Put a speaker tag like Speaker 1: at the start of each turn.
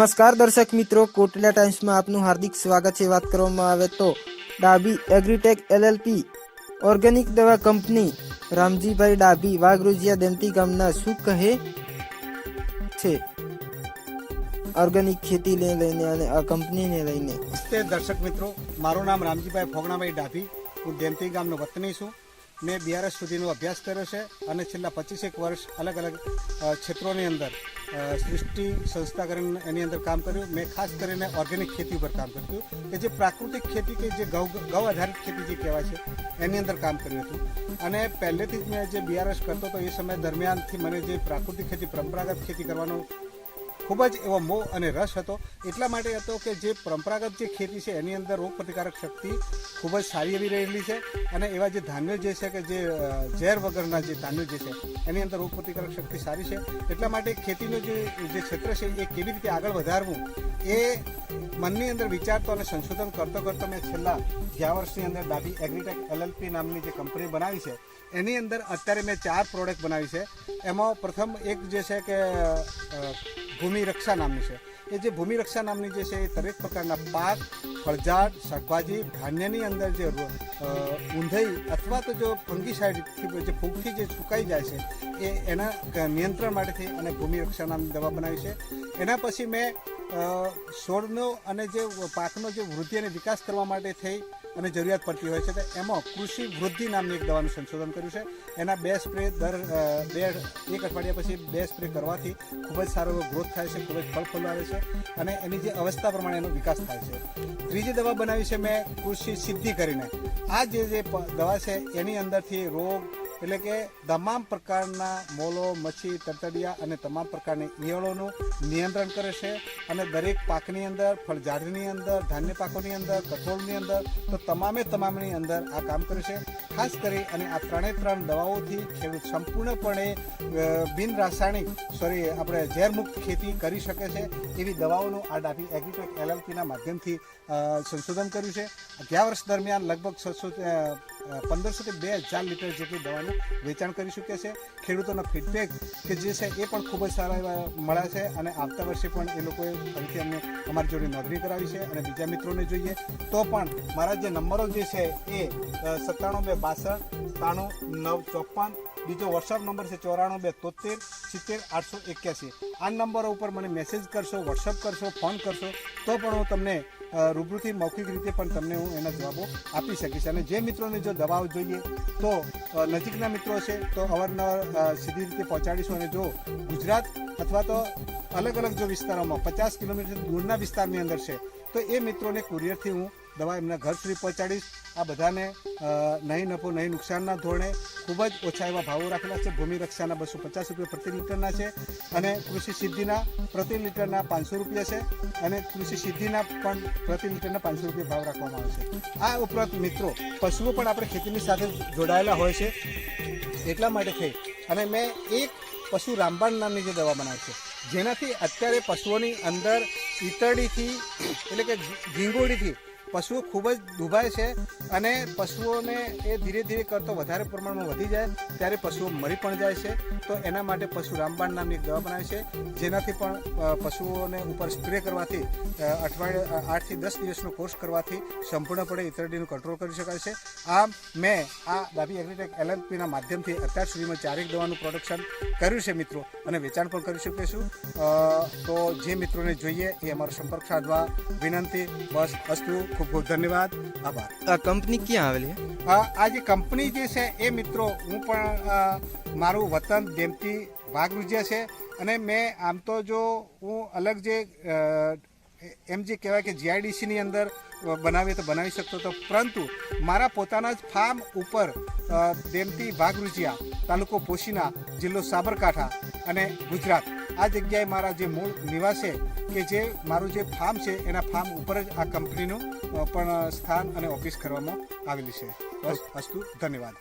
Speaker 1: નમસ્કાર દર્શક મિત્રો કોટલા ટાઈમ્સમાં આપનું હાર્દિક સ્વાગત છે. વાત કરવામાં આવે તો ડાબી એગ્રીટેક એલએલપી ઓર્ગેનિક દવા કંપની રામજીભાઈ ડાભી વાઘરુજિયા દેમતી ગામના શું કહે છે? ઓર્ગેનિક ખેતી ને લઈને અને આ કંપનીને લઈને.
Speaker 2: દર્શક મિત્રો, મારું નામ રામજીભાઈ ફોગણાભાઈ ડાભી. હું દેમતી ગામનો વતની છું. મેં બીઆરએસ સુધીનો અભ્યાસ કર્યો છે અને છેલ્લા પચીસેક વર્ષ અલગ અલગ ક્ષેત્રોની અંદર સૃષ્ટિ સંસ્થા કરીને એની અંદર કામ કર્યું. મેં ખાસ કરીને ઓર્ગેનિક ખેતી ઉપર કામ કર્યું હતું. કે જે પ્રાકૃતિક ખેતી કે જે ગૌ ગૌ આધારિત ખેતી જે કહેવાય છે, એની અંદર કામ કર્યું હતું. અને પહેલેથી જ મેં જે બીઆરએસ કરતો હતો એ સમય દરમિયાનથી મને જે પ્રાકૃતિક ખેતી, પરંપરાગત ખેતી કરવાનો ખૂબ જ એવો મોહ અને રસ હતો. એટલા માટે હતો કે જે પરંપરાગત જે ખેતી છે, એની અંદર રોગ પ્રતિકારક શક્તિ ખૂબ જ સારી એવી રહેલી છે અને એવા જે ધાન્યો જે છે કે જે ઝેર વગરના જે ધાન્યો જે છે, એની અંદર રોગ પ્રતિકારક શક્તિ સારી છે. એટલા માટે ખેતીનું જે જે ક્ષેત્ર છે, એ કેવી રીતે આગળ વધારવું એ મનની અંદર વિચારતો અને સંશોધન કરતો કરતો મેં છેલ્લા ગયા વર્ષની અંદર ડાબી એગ્રીટેક એલએલપી નામની જે કંપની બનાવી છે, એની અંદર અત્યારે મેં ચાર પ્રોડક્ટ બનાવી છે. એમાં પ્રથમ એક જે છે કે ભૂમિ રક્ષા નામની છે. એ જે ભૂમિ રક્ષા નામની જે છે એ દરેક પ્રકારના પાક ફળઝાડ શાકભાજી, ધાન્યની અંદર જે ઊંધઈ અથવા તો જો ફંગીસાઇડથી જે ફૂગથી જે સુકાઈ જાય છે, એ એના નિયંત્રણ માટેથી અને ભૂમિ રક્ષા નામની દવા બનાવી છે. એના પછી મેં છોડનો અને જે પાકનો જે વૃદ્ધિ અને વિકાસ કરવા માટે થઈ અને જરૂરિયાત પડતી હોય છે, તો એમાં કૃષિ વૃદ્ધિ નામની એક દવાનું સંશોધન કર્યું છે. એના બે સ્પ્રે દર બે, એક અઠવાડિયા પછી બે સ્પ્રે કરવાથી ખૂબ જ સારો એવો ગ્રોથ થાય છે, ખૂબ જ ફળ ફૂલ આવે છે અને એની જે અવસ્થા પ્રમાણે એનો વિકાસ થાય છે. ત્રીજી દવા બનાવી છે મેં કૃષિ સિદ્ધિ કરીને. આ જે જે દવા છે, એની અંદરથી રોગ એટલે કે તમામ પ્રકારના મોલો, મચ્છી, તરતડિયા અને તમામ પ્રકારની ઈયળોનું નિયંત્રણ કરે છે અને દરેક પાકની અંદર, ફળઝાડની અંદર, ધાન્ય પાકોની અંદર, કઠોળની અંદર, તો તમામે તમામની અંદર આ કામ કરે છે. ખાસ કરી અને આ ત્રણે ત્રણ દવાઓથી ખેડૂત સંપૂર્ણપણે બિન રાસાયણિક, સોરી, આપણે ઝેરમુક્ત ખેતી કરી શકે છે. એવી દવાઓનું આ ડાભી એગ્રીટેક એલએલપીના માધ્યમથી સંશોધન કર્યું છે. ગયા વર્ષ દરમિયાન લગભગ છસો પંદરસોથી બે હજાર લીટર જેટલી દવાનું વેચાણ કરી ચૂક્યા છે. ખેડૂતોના ફીડબેક કે જે છે એ પણ ખૂબ જ સારા એવા મળ્યા છે અને આવતા વર્ષે પણ એ લોકોએ ફરીથી અમને અમારી જોડે નોંધણી કરાવી છે અને બીજા મિત્રોને જોઈએ તો પણ મારા જે નંબરો જે છે એ સત્તાણું બે બાસઠ ત્રાણું નવ, ચોપન બીજો વોટ્સઅપ નંબર છે ચોરાણું બે તોતેર, સિત્તેર, આઠસો એક્યાસી. આ નંબરો ઉપર મને મેસેજ કરશો વોટ્સઅપ કરશો ફોન કરશો, તો પણ હું તમને રૂબરૂથી મૌખિક રીતે પણ તમને હું એના જવાબો આપી શકીશ. અને જે મિત્રોને જો દવાઓ જોઈએ, તો નજીકના મિત્રો છે, તો અવારનવાર સીધી રીતે પહોંચાડીશું. અને જો ગુજરાત અથવા તો અલગ અલગ જો વિસ્તારોમાં, પચાસ કિલોમીટર દૂરના વિસ્તારની અંદર છે તો એ મિત્રોને કુરિયરથી હું દવા એમના ઘર સુધી પહોંચાડીશ. આ બધાને નહીં નફો, નહીં નુકસાનના ધોરણે ખૂબ જ ઓછા એવા ભાવો રાખેલા છે. ભૂમિ રક્ષાના બસો પચાસ રૂપિયા પ્રતિ લીટરના છે અને કૃષિ સિદ્ધિના પ્રતિ લીટરના પાંચસો રૂપિયા છે અને કૃષિ સિદ્ધિના પણ પ્રતિ લીટરના પાંચસો રૂપિયા ભાવ રાખવામાં આવે છે. આ ઉપરાંત મિત્રો, પશુઓ પણ આપણે ખેતીની સાથે જોડાયેલા હોય છે. એટલા માટે થઈ અને મેં એક પશુ રામબાણ નામની જે દવા બનાવી છે, જેનાથી અત્યારે પશુઓની અંદર ઈતરડીથી, એટલે કે ઝીંગોડીથી પશુઓ ખૂબ જ દુભાય છે અને પશુઓને એ ધીરે ધીરે કરતો વધારે પ્રમાણમાં વધી જાય, ત્યારે પશુઓ મરી પણ જાય છે. તો એના માટે પશુ રામબાણ નામની દવા બનાવી છે, જેનાથી પણ પશુઓને ઉપર સ્પ્રે કરવાથી અઠવાડિયે આઠથી દસ દિવસનો કોર્સ કરવાથી સંપૂર્ણપણે ઈતરડીનું કંટ્રોલ કરી શકાય છે. આમ મેં આ ડાબી એગ્રીટેક એલએમપીના માધ્યમથી અત્યાર સુધીમાં ચારેક દવાનું પ્રોડક્શન કર્યું છે મિત્રો, અને વેચાણ પણ કરી શકીશું તો જે મિત્રોને જોઈએ એ અમારો સંપર્ક સાધવા વિનંતી. બસ, અસ્તુ. ખૂબ ખૂબ ધન્યવાદ. આભાર.
Speaker 1: આ કંપની ક્યાં આવેલી છે?
Speaker 2: આ જે કંપની જે છે એ મિત્રો હું પણ મારું વતન દેમતી વાઘરુજિયા છે અને મેં આમ તો જો હું અલગ જે એમ જે કહેવાય કે જીઆઈડીસીની અંદર બનાવીએ તો બનાવી શકતો હતો પરંતુ મારા પોતાના જ ફાર્મ ઉપર દેમતી વાઘરુજિયા તાલુકો પોશીના જિલ્લો સાબરકાંઠા અને ગુજરાત. આ જગ્યાએ મારા જે મૂળ નિવાસ છે, કે જે મારું જે ફાર્મ છે, એના ફાર્મ ઉપર જ આ કંપનીનું પણ સ્થાન અને ઓફિસ કરવામાં આવેલી છે. બસ, અસ્તુ, ધન્યવાદ.